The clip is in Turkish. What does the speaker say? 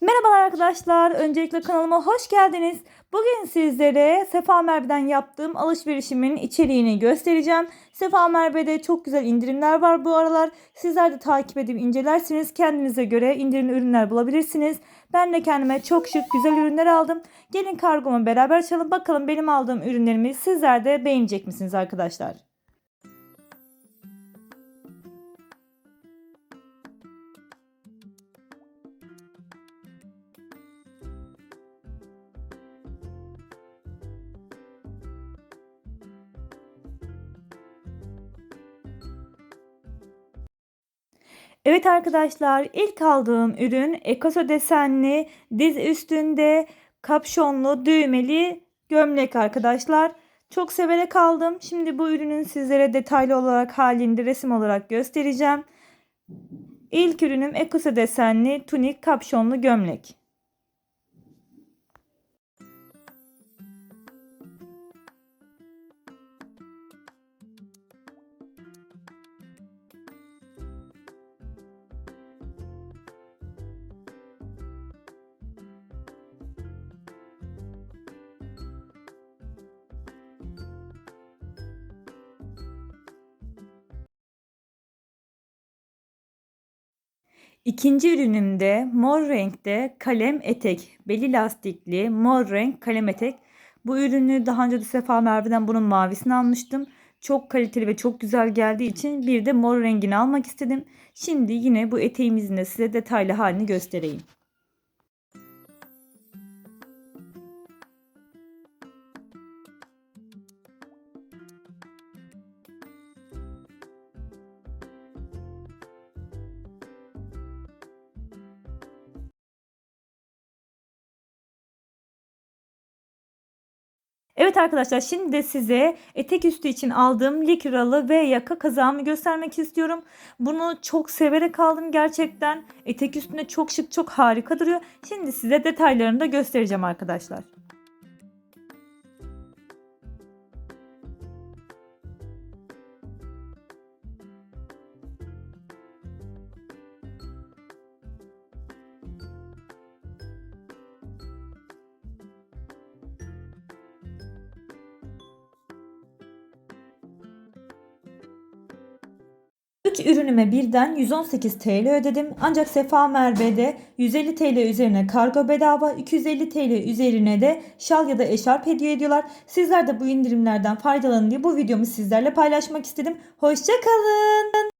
Merhabalar arkadaşlar. Öncelikle kanalıma hoş geldiniz. Bugün sizlere Sefa Merve'den yaptığım alışverişimin içeriğini göstereceğim. Sefa Merve'de çok güzel indirimler var bu aralar. Sizler de takip edip incelersiniz. Kendinize göre indirimli ürünler bulabilirsiniz. Ben de kendime çok şık güzel ürünler aldım. Gelin kargomu beraber açalım. Bakalım benim aldığım ürünlerimi sizler de beğenecek misiniz arkadaşlar? Evet arkadaşlar ilk aldığım ürün Ekoso desenli diz üstünde kapşonlu düğmeli gömlek arkadaşlar. Çok severek aldım. Şimdi bu ürünün sizlere detaylı olarak halinde resim olarak göstereceğim. İlk ürünüm Ekoso desenli tunik kapşonlu gömlek. İkinci ürünümde mor renkte kalem etek, beli lastikli mor renk kalem etek. Bu ürünü daha önce de Sefa Merve'den bunun mavisini almıştım. Çok kaliteli ve çok güzel geldiği için bir de mor rengini almak istedim. Şimdi yine bu eteğimizin de size detaylı halini göstereyim. Evet arkadaşlar şimdi de size etek üstü için aldığım likralı ve yaka kazağımı göstermek istiyorum. Bunu çok severek aldım gerçekten. Etek üstüne çok şık çok harika duruyor. Şimdi size detaylarını da göstereceğim arkadaşlar. Üç ürünüme birden 118 TL ödedim. Ancak Sefa Merve'de 150 TL üzerine kargo bedava, 250 TL üzerine de şal ya da eşarp hediye ediyorlar. Sizler de bu indirimlerden faydalanın diye bu videomu sizlerle paylaşmak istedim. Hoşçakalın.